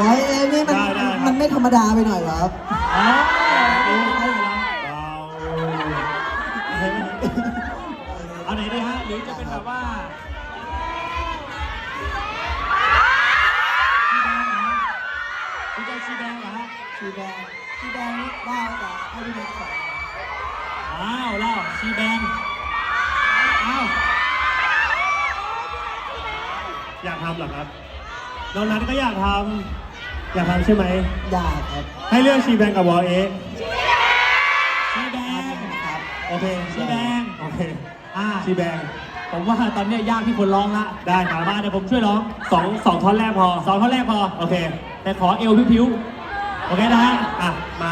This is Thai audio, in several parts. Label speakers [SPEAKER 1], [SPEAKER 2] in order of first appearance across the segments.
[SPEAKER 1] ร้อยเอนี่มัน
[SPEAKER 2] ได้ได้ครับ
[SPEAKER 1] มันไม่ธรรมดาไปหน่อยเหรอครับ
[SPEAKER 3] อ่าเอาไหนดีฮะหรือจะเป็นแบบว่าชีแดงเหรอฮะคุณจะเอาชีแดงเหรอฮะ
[SPEAKER 1] สีแดงสีแดงนี่ได้แต่ให้พี่เล็กใส่
[SPEAKER 3] อ้าวแล้วชีแดงอ้าว
[SPEAKER 2] อยากทำเหรอครับน้องนัทก็อยากทำ อยากทำใช่ไหม
[SPEAKER 1] อยากครับ
[SPEAKER 2] ให้เลือกชีแบงกับวอลเอ
[SPEAKER 3] ชีแดง
[SPEAKER 1] ครับ
[SPEAKER 2] โอเค
[SPEAKER 3] ชีแดง
[SPEAKER 2] โอเค
[SPEAKER 3] อ่า
[SPEAKER 2] ชีแบง
[SPEAKER 3] ผมว่าตอนเนี้ยยากที่คนร้องละ
[SPEAKER 2] ได้ครับ
[SPEAKER 3] มาเดี๋ยวผมช่วยร้อง
[SPEAKER 2] สองสองท่อนแรกพอ
[SPEAKER 3] สองท่อนแรกพอ
[SPEAKER 2] โอเค
[SPEAKER 3] แต่ขอเอวพิ้วๆโอเคนะฮะ
[SPEAKER 2] อะมา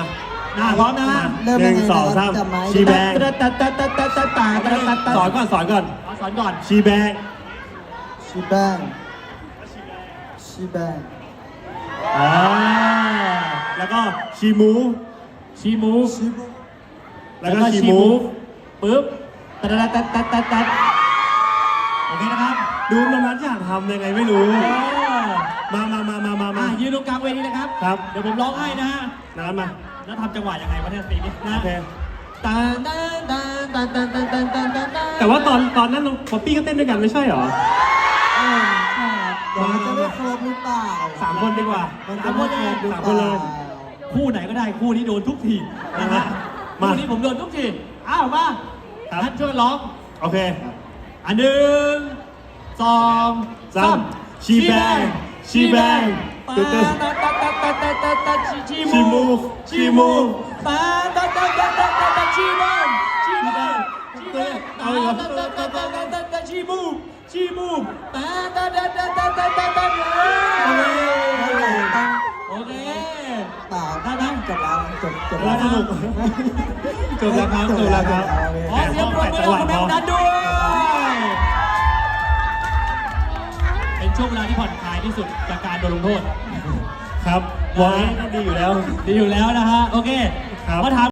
[SPEAKER 3] หน้าพร้อมนะฮะ
[SPEAKER 1] เริ่ม
[SPEAKER 2] ห
[SPEAKER 1] ยั
[SPEAKER 2] นึ่
[SPEAKER 1] ง
[SPEAKER 2] ง
[SPEAKER 1] ไง
[SPEAKER 2] สอง
[SPEAKER 1] นะค
[SPEAKER 2] สา
[SPEAKER 1] รับ
[SPEAKER 2] ม
[SPEAKER 1] จับไม้
[SPEAKER 2] ชีแบง
[SPEAKER 3] ตัดตัดตัดตัดตัดตัดตัดตัดตัดตัด
[SPEAKER 2] สอนก่อนสอนก่อน
[SPEAKER 3] เอาสอนก่อน
[SPEAKER 2] ชีแบง
[SPEAKER 1] ชีแบงชีแบง
[SPEAKER 2] อ่าแล้วก็ชีมูฟ
[SPEAKER 3] ชีมู
[SPEAKER 1] ชีบุ
[SPEAKER 2] แล้วก็ชีมูฟ
[SPEAKER 3] ปึ๊บตัดตัดตัดตัดตัดโอเคนะครับ
[SPEAKER 2] ดูน้องนัทอยากทำยังไงไม่รู้
[SPEAKER 3] เออ
[SPEAKER 2] มามามามามา
[SPEAKER 3] อะ
[SPEAKER 2] มา
[SPEAKER 3] ยืนตรงกลางเวทีนะครับ
[SPEAKER 2] ครับ
[SPEAKER 3] เดี๋ยวผมร้องให้นะฮะ
[SPEAKER 2] นัทมา
[SPEAKER 3] แล้วทำจังหวะยังไงวะเนี่ยสีนี้นะ
[SPEAKER 2] โอเค
[SPEAKER 3] ตันตันตันตันตันตันตันตันตันตัน
[SPEAKER 2] แต่ว่าตอนตอนนั้นน้องป๊อปปี้ก็เต้นด้วยกันไม่ใช่เหรอ
[SPEAKER 1] เออ
[SPEAKER 2] สามคนดีกว่า
[SPEAKER 1] มันจะไม่ครบหรือ
[SPEAKER 2] สาม
[SPEAKER 1] เป
[SPEAKER 2] คนเล
[SPEAKER 1] ล่าย
[SPEAKER 3] คู่ไหนก็ได้คู่นี้โดนทุกทีนะฮะ
[SPEAKER 2] มา
[SPEAKER 3] คู่นี้ผมโดนทุกทีอ้าวมา
[SPEAKER 2] ครับ
[SPEAKER 3] ท่านช่วยร้อง
[SPEAKER 2] โอเค
[SPEAKER 3] อันหนึ่งสอง
[SPEAKER 2] สามชีแบงชีแบง
[SPEAKER 3] ปา
[SPEAKER 2] ตึ๊ดตึ๊ด
[SPEAKER 3] ตาตาตาตาตาตาตาชีชี
[SPEAKER 2] ชีมูฟชีมูฟ
[SPEAKER 3] ปาตาตาตาตาตาตาชีมูฟชีมูฟชีมูฟ
[SPEAKER 2] เอาอีกเหรอ
[SPEAKER 3] ตาตาตาตาตาตาตาชีมูฟชีมูฟปาตาตาตาตาตาตาตา
[SPEAKER 1] บแล้วจบจบ
[SPEAKER 2] แล้
[SPEAKER 1] แล้วว
[SPEAKER 2] สนุกจบแล้วครับจบแล้วครับ
[SPEAKER 3] ขอเสียงปรบมือให้คุณแม่นัทด้วยเป็นช่วงเวลาที่ผ่อนคลายที่สุดจากการโดนลงโทษ
[SPEAKER 2] ครับวอลเอก็ดีอยู่แล้ว
[SPEAKER 3] ดีอยู่แล้วนะฮะโอเค
[SPEAKER 2] ครับ
[SPEAKER 3] มาถาม